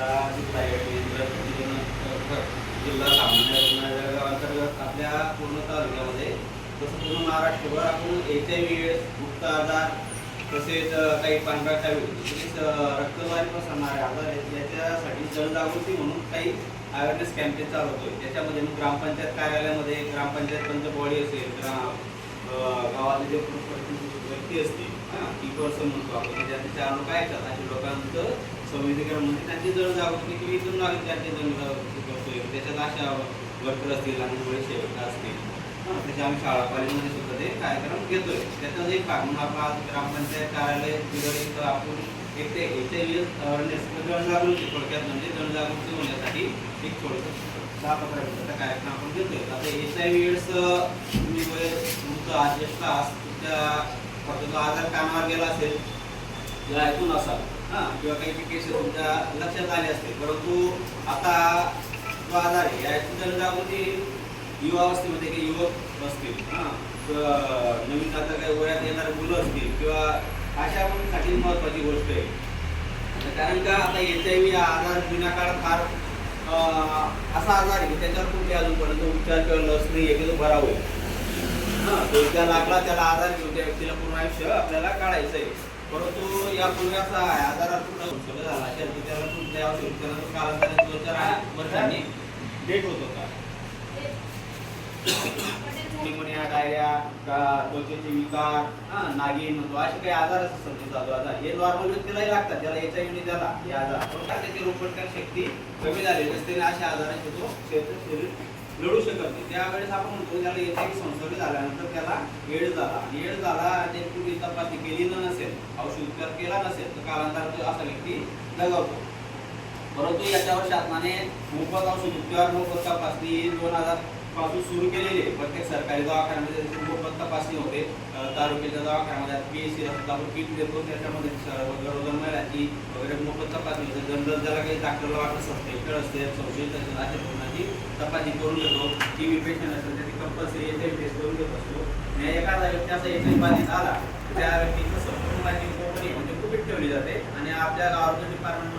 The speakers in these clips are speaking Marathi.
आता जिल्हा सामान्य अंतर्गत आपल्या पूर्ण तालुक्यामध्ये तसं पूर्ण महाराष्ट्रभर आपण एच आय व्ही मुक्त आजार तसेच काही पांढरा चावी तसेच रक्तद्वारे पसरणारे आजार आहेत याच्यासाठी जनजागृती म्हणून काही अवेअरनेस कॅम्पेन चालवतोय त्याच्यामध्ये मग ग्रामपंचायत कार्यालयामध्ये ग्रामपंचायत पंचपवाडी असेल ग्राम गावातले जे व्यक्ती असतील की पर्सन म्हणतो आपण. की ज्यांचे ऐकतात अशा लोकांचं संवेदीकरण म्हणजे त्यांची जनजागृती किंवा इतर नागरिक त्यांची जनजागृती करतोय. त्याच्यात अशा वर्कर असतील आणि मुळे सेवक असतील. हां, त्याच्या आम्ही शाळा कॉलेजमध्ये सुद्धा ते कार्यक्रम घेतोय. त्याच्यात एक भाग. म्हणून आपण ग्रामपंचायत कार्यालय तिकडे इथं आपण एक ते एच आय व्ही अवेअरनेस जनजागृती थोडक्यात म्हणजे जनजागृती होण्यासाठी एक थोडंसं दहा पंधरा मिनिटाचा कार्यक्रम आपण घेतोय. आता एच आय व्ही एड्स तुम्ही वय तुमचं आज ज्येष्ठ आहात तुमच्या फक्त आजार कामावर गेला असेल किंवा ऐकून असाल हां किंवा काही केसेस तुमच्या लक्षात आले असतील. परंतु आता जो आजार आहे याची जनजागृती युवावस्थेमध्ये काही युवक असतील हां नवीन आता काही वयात येणारे मुलं असतील किंवा अशा मुलींसाठी महत्त्वाची गोष्ट आहे. कारण का आता एच आय व्ही हा आजार जुन्या काळात फार असा आजार आहे की त्याच्यावर कुठे अजूनपर्यंत उपचार किंवा लस नाही आहे की तो बरा होईल. हां तो लागला त्याला आजार घेऊन त्या व्यक्तीला पूर्ण आयुष्य आपल्याला काढायचं आहे. परंतु या कुठं सगळं झाला. की त्याला कुठल्या औषध त्याला तो कालांतराने दोन चार वर्षांनी डेट होत होता. निमोनिया डायरिया का त्वचेचे विकार नागिन म्हणतो असे काही आजार असतात जातो आता. हे नॉर्मल व्यक्तीलाही लागतात ज्याला एच आय व्ही त्याला हे आजार. पण त्याची रोगप्रतिकार शक्ती कमी झालेली असते आणि अशा आजारांचे तो शरीर लढू शकत नाही. त्यावेळेस आपण म्हणतो त्याला व्ही संसर्ग झाल्यानंतर त्याला एड झाला. एड झाला आणि पूर्वी तपासणी केली न स्वीकार केला नसेल तर कालांतरात तो असा व्यक्ती दगावतो. परंतु याच्यावर शासनाने मोफत औषध उपचार मोफत तपासणी दोन हजारपासून सुरू केलेली आहे. प्रत्येक सरकारी दवाखान्यामध्ये मोफत तपासणी होते. तालुक्याच्या दवाखान्यामध्ये पी एस सी असतात आपण किट देतो त्याच्यामध्ये सर्व गरोदर महिलांची वगैरे मोफत तपासणी होते. जनरल ज्याला काही डॉक्टरला वाटत असते खेळ असते संशयित असेल अशा रुग्णाची तपासणी करून घेतो टी व्ही पेशंट असेल त्याची कंपल्सरी एच आय टेस्ट करून घेत असतो. एखादा व्यक्ती असा एच आय बाधित आला त्या व्यक्तीचं संपूर्ण माहिती कोकणी म्हणजे कुठे ठेवली जाते आणि आपल्या आरोग्य डिपार्टमेंट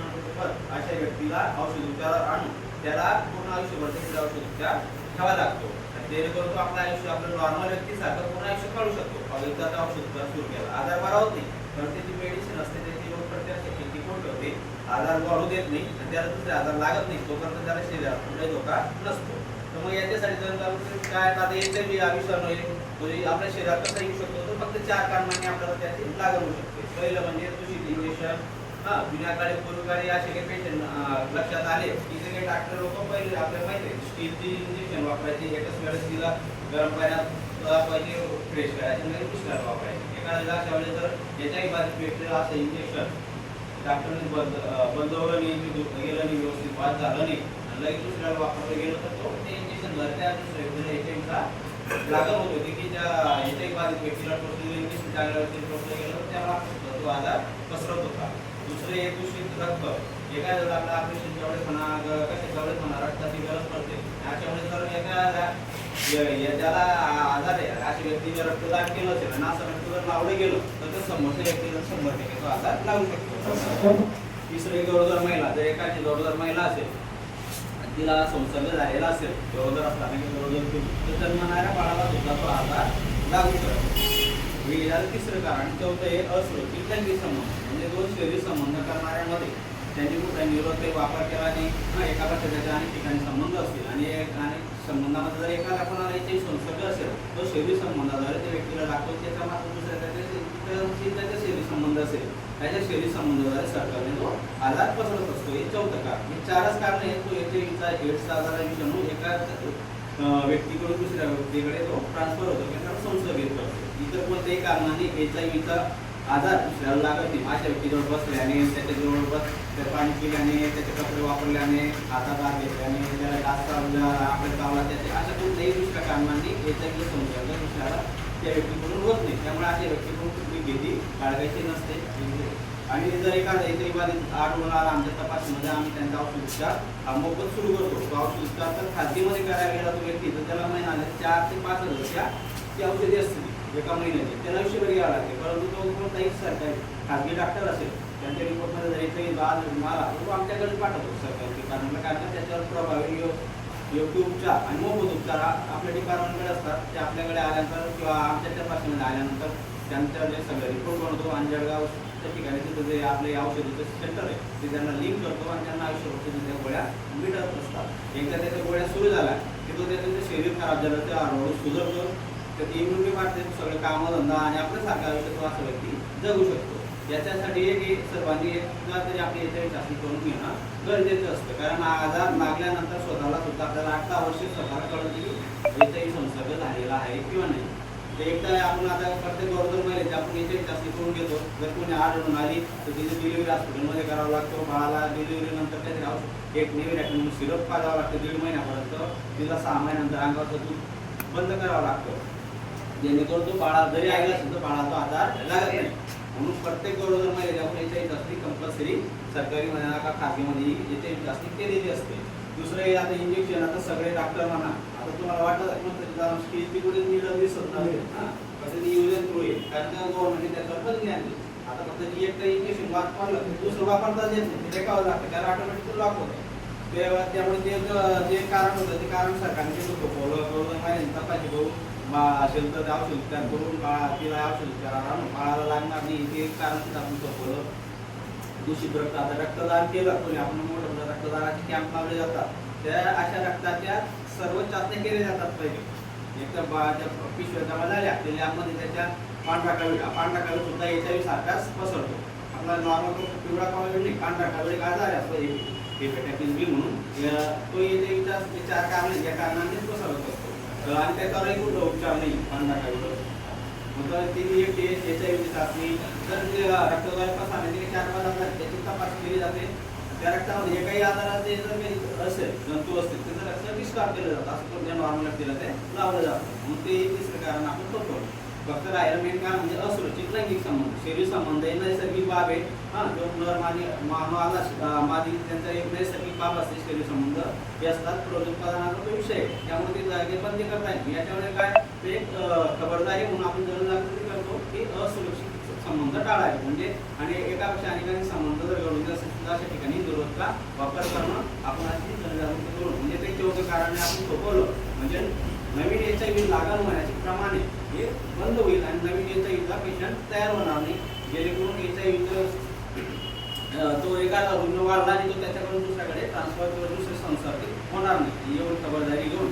अशा व्यक्तीला औषध उपचार आणून त्याला पूर्ण आयुष्यभर त्याचे औषध उपचार घ्यावा लागतो. आणि जेणेकरून तो आपलं आयुष्य आपलं नॉर्मल व्यक्तीसारखं पूर्ण आयुष्य काढू शकतो. एकदा तो औषध उपचार सुरू केला. आजार बरा होत नाही. कारण त्याची मेडिसिन असते त्याची रोग प्रत्यक्ष शक्ती टिकून ठेवते आजार वाढू देत नाही आणि त्याला दुसरे आजार लागत नाही. तोपर्यंत त्याला शरीरात कुठलाही धोका नसतो. तर मग याच्यासाठी काय आता हा म्हणजे आपल्या शरीरात येऊ शकतो तर फक्त चार कारणांनी आपल्याला त्याची लागण होऊ शकते. पहिलं म्हणजे दूषित इंजेक्शन हा जुन्या काळी असे काही पेशंट लक्षात आले की जे काही डॉक्टर लोक पहिले आपल्याला माहिती आहे स्टीलची इंजेक्शन वापरायची एकाच वेळेस तिला गरम पाण्यात पाहिजे फ्रेश करायची म्हणजे दुसऱ्याला वापरायची. एखाद्या अशा वेळेस जर याच्याही बाधित असं इंजेक्शन डॉक्टरने बंद अं, गेलं नाही व्यवस्थित वाद झालं नाही आणि दुसऱ्या दुसऱ्याला वापरलं गेलं तर तो ते इंजेक्शन भरत्या दुसऱ्या व्यक्तीला याच्या लागत होत होती की ज्या याच्याही बाधित व्यक्तीला टोचलेलं इंजेक्शन चांगल्या व्यक्तीला टोचलं गेलं तर त्याला तो आजार पसरत होता दुसरे एक दूषित रक्त एका जर आपला ऑपरेशनच्या वेळेस म्हणा कशाच्या वेळेस म्हणा रक्ताची गरज पडते अशा वेळेस जर एका ज्याला आजार आहे अशा व्यक्तीने रक्तदान केलं असेल आणि असं रक्त जर लावलं गेलं तर ते समोरच्या व्यक्तीला शंभर टक्के तो आजार लागू शकतो तिसरे गरोदर महिला जर एखादी गरोदर महिला असेल तिला संसर्ग झालेला असेल गरोदर असताना की गरोदर तर जन्मणाऱ्या बाळाला सुद्धा तो आजार लागू शकतो हे तिसरं कारण चौथं हे असुरक्षित लैंगिक संबंध म्हणजे दोन शरीर संबंध करणाऱ्यामध्ये त्यांनी कुठे निरोध वापर केला नाही. हा, एकाला त्याच्या अनेक ठिकाणी संबंध असतील आणि आणि संबंधामध्ये जर एखादा कोणाला इथे संसर्ग असेल तो शरीर संबंधाद्वारे त्या व्यक्तीला लागतो त्याचा मात्र दुसऱ्या त्याच्या त्याचा शरीर संबंध असेल. त्याच्या शरीर संबंधाद्वारे सरकारने तो आजार पसरत असतो. हे चौथं कारण. हे चारच कारण आहेत. तो याचे एड्सचा आजार विषाणू एका व्यक्तीकडून दुसऱ्या व्यक्तीकडे तो ट्रान्सफर होतो. किंवा संसर्ग येतो. इतर कोणत्याही कारणाने एच आय व्हीचा आजार दुसऱ्याला लागत नाही माझ्या व्यक्तीजवळ बसल्याने त्याच्याजवळ बस ते पाणी पिल्याने त्याचे कपडे वापरल्याने हातात घेतल्याने त्याला जास्त आपल्या चावला त्याचे अशा कोणत्याही दुसऱ्या कारणांनी एच आय व्ही संसर्ग दुसऱ्याला त्या व्यक्तीकडून होत नाही. त्यामुळे अशा व्यक्तीकडून कुठली भीती बाळगायची नसते. आणि जर एखादा इतरी बाधित आढळून आला आमच्या तपासणीमध्ये आम्ही त्यांचा औषध उपचार हा मोफत सुरू करतो. तो औषध उपचार तर खाजगीमध्ये करायला गेला तो व्यक्ती तर त्याला महिन्याला चार ते पाच हजारच्या ती औषधी असते. एका महिन्याचे. त्याला आयुष्यभर घ्यावं लागते. परंतु तो कोणताही सरकारी खाजगी डॉक्टर असेल त्यांच्या रिपोर्टमध्ये जरी काही बाद मारा तो आमच्याकडे पाठवतो सरकारी कारण कारण त्याच्यावर प्रभावी यो- योग्य उपचार आणि मोफत उपचार हा आपल्या डिपार्टमेंटकडे असतात. ते आपल्याकडे आल्यानंतर किंवा आमच्या तपासणीमध्ये आल्यानंतर त्यांचा जे सगळे रिपोर्ट बनवतो आणि जळगावच्या ठिकाणी तिथं जे आपले औषधीचं सेंटर आहे ते त्यांना लिंक करतो आणि त्यांना आयुष्य त्या गोळ्या मिळत असतात. एकदा त्याच्या गोळ्या सुरू झाल्या की तो त्याचं शरीर खराब झालं ते हळूहळू सुधरतो त्याची इम्युनिटी वाढते सगळे कामं धंदा आणि आपलं आपल्यासारखं आयुष्य तो असा व्यक्ती जगू शकतो. याच्यासाठी एक सर्वांनी एकदा तरी आपली याच्या चाचणी करून घेणं गरजेचं असतं. कारण आजार लागल्यानंतर स्वतःला सुद्धा आपल्याला आठ दहा वर्ष स्वतःला कळतं की याचाही संसर्ग झालेला आहे किंवा नाही. ते एकदा आपण आता प्रत्येक गरोदर महिलेची आपण याची चाचणी करून घेतो. जर कोणी आढळून आली तर तिथे डिलिव्हरी हॉस्पिटलमध्ये करावं लागतो. बाळाला डिलिव्हरी नंतर काहीतरी औषध एक नेव्हिरॅक्ट म्हणून सिरप पाजावं लागतं. दीड महिन्यापर्यंत तिला सहा महिन्यानंतर अंगावरचं दूध बंद करावं लागतं. जेणेकरून तो बाळा जरी आईला सुद्धा बाळाचा आजार लागत नाही. म्हणून प्रत्येक गरोदर महिलेची आपण याची चाचणी कंपल्सरी सरकारी म्हणा का खाजगीमध्ये याची चाचणी केलेली असते. दुसरं हे आता इंजेक्शन आता सगळे डॉक्टर म्हणा आता तुम्हाला वाटत स्टीलची कुठे निडल दिसत नाही. कसं ती युजन थ्रू आहे. कारण का गव्हर्नमेंटने त्याच्यावर बंदी आणली आता फक्त जी एक इंजेक्शन वापरलं तर दुसरं वापरता येत नाही. ते टेकावं लागतं? कारण ऑटोमॅटिक लॉक होतं. त्यामुळे ते ज- कारण होतं. ते कारण सरकारने ते थोपवलं गव्हर्नमेंट महिन्यांनी तपासणी करून बा असेल तर ते औषध करून बाळा तिला औषध आणून बाळाला लागणार नाही. ते एक कारण सुद्धा आपण थोपवलं दूषित रक्त आता रक्तदान केलं कोणी. आपण मोठं रक्तदानाचे कॅम्प लावले जातात. त्या अशा रक्ताच्या सर्व चाचण्या केल्या जातात पहिले. एक तर बाळाच्या पिशव्या जमा झाल्या. त्या लॅबमध्ये त्याच्या पांढरा कावीळ पांढरा कावीळ सुद्धा एच आय सारखाच पसरतो. आपला नॉर्मल तो पिवळा कावीळ नाही पांढरा कावीळ एक आजार आहे. असतो हेपॅटायटिस बी म्हणून. तो तो येते ते चार कारण या कारणाने पसरत असतो. आणि त्याच्यावरही कुठला उपचार नाही पांढरा कावीळ मग ती एक टेस्ट एच आय चाचणी. तर जे रक्तद्वारे पसरणे ते चार पाच आजार त्याची तपासणी केली जाते. त्या रक्तामध्ये एकही आजाराचे जर असेल जंतू असतील त्याचं रक्त डिस्कार्ड केलं जातं. असं कोणत्या नॉर्मल केलं ते लावलं जातं. मग ते तिसरं कारण आपण करतो फक्त राहिलं का म्हणजे असुरक्षित लैंगिक संबंध शरीर संबंध हे नैसर्गिक बाब आहे हा जो नर मानी मानवाला मादी त्यांचा एक नैसर्गिक बाब असते शरीर संबंध. हे असतात प्रजोत्पादनाचा तो विषय आहे. त्यामुळे ते जागे बंदी करता येईल याच्यामुळे काय? ते खबरदारी म्हणून आपण जनजागृती करतो की असुरक्षित संबंध टाळावे. म्हणजे आणि एकापेक्षा अनेकांनी संबंध जर घडून असेल अशा ठिकाणी दुरोधचा वापर करणं आपण अशी जनजागृती करून म्हणजे ते योग्य कारणाने आपण सोपवलं. म्हणजे नवीन एच आय व्ही लागण होण्याचे प्रमाण आहे हे बंद होईल आणि नवीन एच आय व्हीचा पेशंट तयार होणार नाही. जेणेकरून एच आय व्हीचं तो एका रुग्ण वाढला आणि तो त्याच्याकडून दुसऱ्याकडे ट्रान्सफर किंवा दुसरे संसर्गित होणार नाही. एवढी खबरदारी घेऊन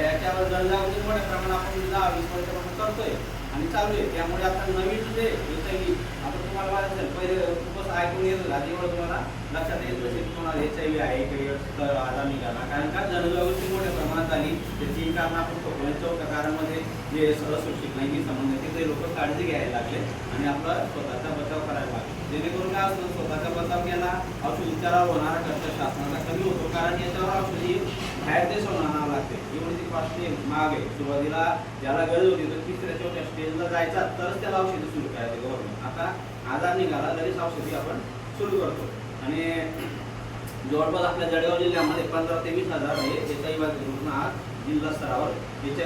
याच्यावर जनजागृती मोठ्या प्रमाणात आपण जिल्हा वीस वर्षापासून करतोय. आणि चालू आहे. त्यामुळे आता नवीन जे एच की आपण आता तुम्हाला असेल पहिले खूपच ऐकून येत होता. तेवढं तुम्हाला लक्षात येत असेल तुम्हाला एच आय व्ही आहे काही आजार निघाला. कारण का? जनजागृती मोठ्या प्रमाणात आली त्याची कारण आपण ठोकवले म्हणजे प्रकारामध्ये जे असुरक्षित नाही संबंध आहे ते लोक काळजी घ्यायला लागले आणि आपला स्वतःचा बचाव करायला लागले. जेणेकरून काय असतं स्वतःचा बचाव केला औषध उपचारावर होणारा खर्च शासनाचा कमी होतो. कारण याच्यावर औषधी बाहेर देश होणार लागते. पासून मागे सुरुवातीला ज्याला गरज होती तर तिसऱ्या चौथ्या स्टेजला जायचा तरच त्याला औषधी सुरू करायचे गव्हर्नमेंट. आता आजार निघाला लगेच औषधी आपण सुरू करतो. आणि जवळपास आपल्या जळगाव जिल्ह्यामध्ये पंधरा ते वीस हजार हे याच्याही रुग्ण आज जिल्हा स्तरावर याच्या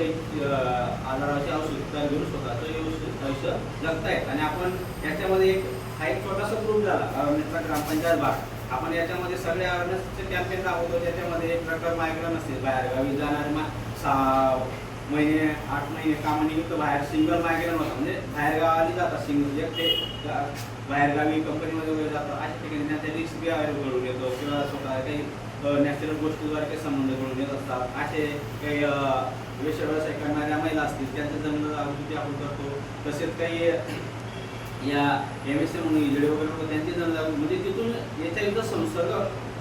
आजाराचे औषध उपचार घेऊन स्वतःचं व्यवस्थित आयुष्य जगतायत. आणि आपण याच्यामध्ये एक हा एक छोटासा ग्रुप झाला अवेअरनेसचा ग्रामपंचायत भाग. आपण याच्यामध्ये सगळे अवेअरनेसचे कॅम्पेन राबवतो त्याच्यामध्ये एक प्रकार मायग्रन असतील बाहेरगावी जाणारे मा सहा महिने आठ महिने कामानिमित्त बाहेर सिंगल बाहेर गेला नव्हता. म्हणजे बाहेरगावाली जातात सिंगल जे ते बाहेरगावी कंपनीमध्ये वगैरे जातात अशा ठिकाणी त्यांच्या रिस्क बी घडून येतो किंवा स्वतः काही नॅचरल गोष्टीद्वारे काही संबंध घडून येत असतात. असे काही वेश व्यवसाय व्यवसाय करणाऱ्या महिला असतील त्यांचं जन्म जागृती आपण करतो. तसेच काही या एम एस एम म्हणून इजडे वगैरे त्यांची जनजागृती म्हणजे तिथून याच्या युद्ध संसर्ग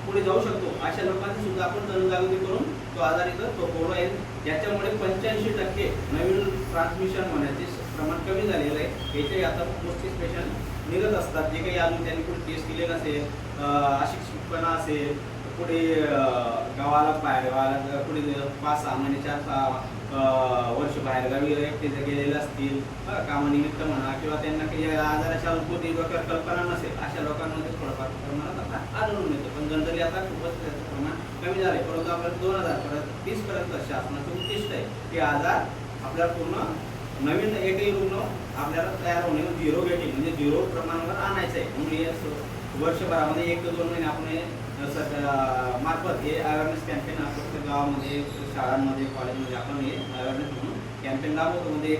पुढे जाऊ शकतो. अशा लोकांची सुद्धा आपण जनजागृती करून तो आजार तो थोपवला येईल याच्यामुळे पंच्याऐंशी टक्के नवीन ट्रान्समिशन होण्याचे प्रमाण कमी झालेलं आहे. याचे आता पस्तीस स्पेशल निघत असतात जे काही अजून त्यांनी कुठे टेस्ट केले नसेल अशिक्षितपणा असेल कुठे गावाला बाहेर गावाला पुढे पाच सहा महिने चार सहा वर्ष बाहेरगावी एकटे जर गेलेले असतील कामानिमित्त म्हणा किंवा त्यांना काही आजाराच्या अनुभूती कल्पना नसेल अशा लोकांमध्ये थोडंफार प्रमाणात आता आढळून येतो. पण जनरली आता खूपच त्याचं कमी झाले परंतु आपल्याला दोन हजार पर्यंत तीस पर्यंत शासनाचं उद्दिष्ट आहे. की आजार आपल्याला पूर्ण नवीन एकही रुग्ण आपल्याला तयार होणे झिरो गेटिंग म्हणजे झिरो प्रमाणावर आणायचं आहे. म्हणून हे असं वर्षभरामध्ये एक ते दोन महिने आपण मार्फत हे अवेअरनेस कॅम्पेन प्रत्येक गावामध्ये शाळांमध्ये कॉलेजमध्ये आपण हे अवेअरनेस म्हणून कॅम्पेन राबवतो. म्हणजे